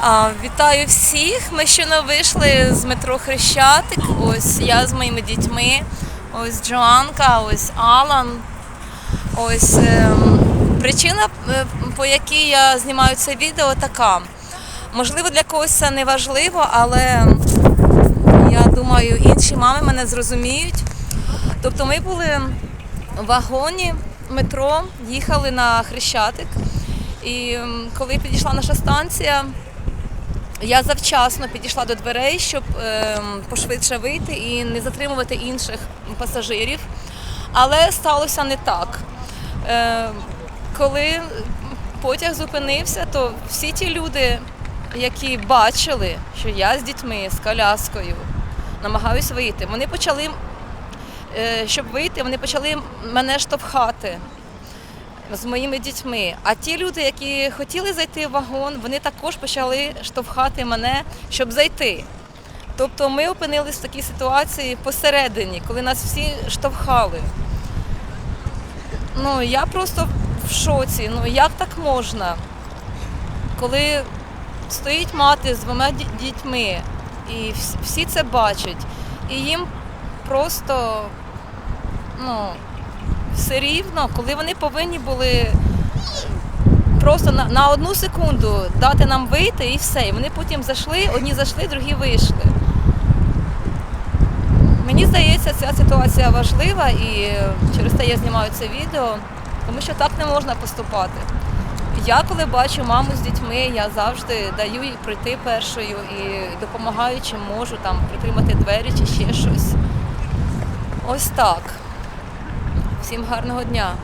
А, Вітаю всіх. Ми щойно вийшли з метро Хрещатик. Ось я з моїми дітьми. Ось Джоанка, ось Алан. Ось ем, причина, е, по якій я знімаю це відео, така. Можливо, для когось це не важливо, але я думаю, інші мами мене зрозуміють. Тобто ми були в вагоні метро, їхали на Хрещатик. І коли підійшла наша станція, я завчасно підійшла до дверей, щоб ем, пошвидше вийти і не затримувати інших пасажирів. Але сталося не так. Ем, коли потяг зупинився, то всі ті люди, які бачили, що я з дітьми, з коляскою, намагаюся вийти, вони почали, е, щоб вийти, вони почали мене штовхати з моїми дітьми. А ті люди, які хотіли зайти в вагон, вони також почали штовхати мене, щоб зайти. Тобто ми опинилися в такій ситуації посередині, коли нас всі штовхали. Ну, я просто в шоці. Ну як так можна? Коли стоїть мати з двома дітьми, і всі це бачать, і їм просто ну, все рівно, коли вони повинні були просто на, на одну секунду дати нам вийти і все. І вони потім зайшли, одні зайшли, другі вийшли. Мені здається, ця ситуація важлива і через те я знімаю це відео, тому що так не можна поступати. Я коли бачу маму з дітьми, я завжди даю їй пройти першою і допомагаю, чим можу, там притримати двері чи ще щось. Ось так. Всім гарного дня.